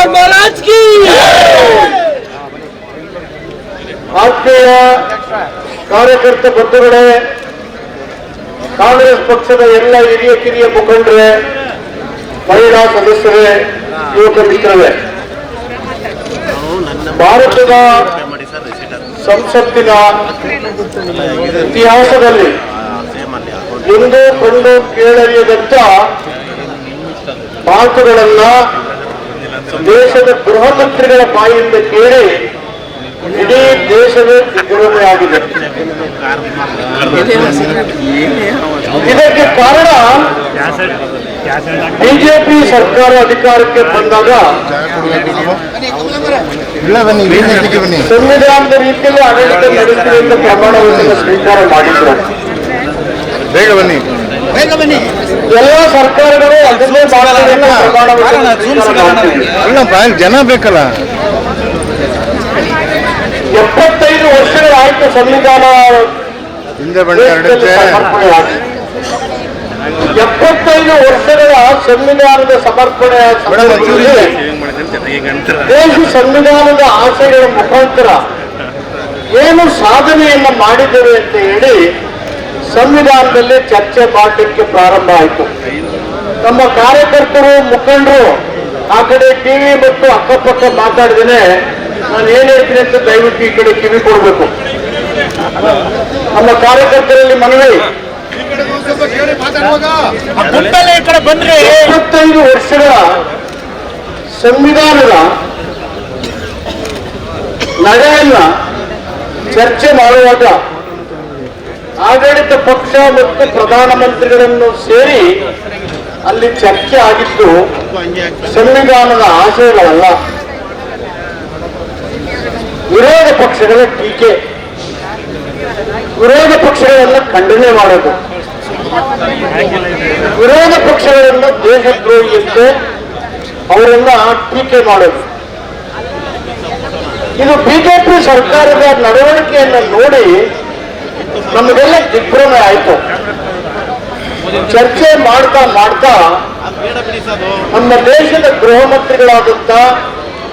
राम महाराज ಆತ್ಮೀಯ ಕಾರ್ಯಕರ್ತ ಬಂಧುಗಳೇ, ಕಾಂಗ್ರೆಸ್ ಪಕ್ಷದ ಎಲ್ಲ ಹಿರಿಯ ಕಿರಿಯ ಮುಖಂಡರೆ, ಮಹಿಳಾ ಸದಸ್ಯರೇ, ಯುವಕ ಮಿತ್ರವೇ ಭಾರತದ ಸಂಸತ್ತಿನ ಇತಿಹಾಸದಲ್ಲಿ ಎಂದು ಕಂಡು ಕೇಳರಿಯದಂತ ಮಾತುಗಳನ್ನ ದೇಶದ ಗೃಹ ಮಂತ್ರಿಗಳ ಬಾಯಿಂದ ಕೇಳಿ ಇಡೀ ದೇಶವೇ ದಿಗ್ಭ್ರಮೆ ಆಗಿದೆ ಇದಕ್ಕೆ ಕಾರಣ ಬಿಜೆಪಿ ಸರ್ಕಾರ ಅಧಿಕಾರಕ್ಕೆ ಬಂದಾಗ ಇಲ್ಲ ಬನ್ನಿ ಏನಿದ್ದಕ್ಕೆ ಬನ್ನಿ ಸಂವಿಧಾನದ ರೀತಿಯಲ್ಲಿ ಆಡಳಿತ ನಡೆಸ್ತೀವಿ ಅಂತ ಪ್ರಮಾಣ ವಚನ ಸ್ವೀಕಾರ ಮಾಡಿದ್ರು ಬೇಗ ಬನ್ನಿ ಎಲ್ಲ ಸರ್ಕಾರಗಳು ಅಲ್ಲ ಜನ ಬೇಕಲ್ಲ? ಎಪ್ಪತ್ತೈದು ವರ್ಷಗಳಾಯ್ತು ಸಂವಿಧಾನ ಹಿಂದೆ ಎಪ್ಪತ್ತೈದು ವರ್ಷಗಳ ಸಂವಿಧಾನದ ಸಮರ್ಪಣೆ ದೇಶ ಸಂವಿಧಾನದ ಆಸೆಗಳ ಮುಖಾಂತರ ಏನು ಸಾಧನೆಯನ್ನ ಮಾಡಿದ್ದೇವೆ ಅಂತ ಹೇಳಿ ಸಂವಿಧಾನದಲ್ಲಿ ಚರ್ಚೆ ಮಾಡಲಿಕ್ಕೆ ಪ್ರಾರಂಭ ಆಯಿತು. ನಮ್ಮ ಕಾರ್ಯಕರ್ತರು ಮುಖಂಡರು ಆ ಕಡೆ ಟಿವಿ ಮತ್ತು ಅಕ್ಕಪಕ್ಕ ಮಾತಾಡಿದೇನೆ ನಾನು ಏನ್ ಹೇಳ್ತೀನಿ ಅಂತ ದಯವಿಟ್ಟು ಈ ಕಡೆ ಕಿವಿ ಕೊಡಬೇಕು. ನಮ್ಮ ಕಾರ್ಯಕರ್ತರಲ್ಲಿ ಮನವಿ. ಎಪ್ಪತ್ತೈದು ವರ್ಷಗಳ ಸಂವಿಧಾನದ ನಡೆಯನ್ನ ಚರ್ಚೆ ಮಾಡುವಾಗ ಆಡಳಿತ ಪಕ್ಷ ಮತ್ತು ಪ್ರಧಾನಮಂತ್ರಿಗಳನ್ನು ಸೇರಿ ಅಲ್ಲಿ ಚರ್ಚೆ ಆಗಿದ್ದು ಸಂವಿಧಾನದ ಆಶಯಗಳಲ್ಲ ವಿರೋಧ ಪಕ್ಷಗಳ ಟೀಕೆ. ವಿರೋಧ ಪಕ್ಷಗಳನ್ನ ಖಂಡನೆ ಮಾಡೋದು. ವಿರೋಧ ಪಕ್ಷಗಳನ್ನ ದೇಶದ್ರೋಹಿ ಅಂತ ಅವರನ್ನ ಟೀಕೆ ಮಾಡೋದು. ಇದು ಬಿಜೆಪಿ ಸರ್ಕಾರದ ನಡವಳಿಕೆಯನ್ನು ನೋಡಿ ನಮಗೆಲ್ಲ ದಿಗ್ಭ್ರಮೆ ಆಯ್ತು. ಚರ್ಚೆ ಮಾಡ್ತಾ ಮಾಡ್ತಾ ನಮ್ಮ ದೇಶದ ಗೃಹ ಮಂತ್ರಿಗಳಾದಂತ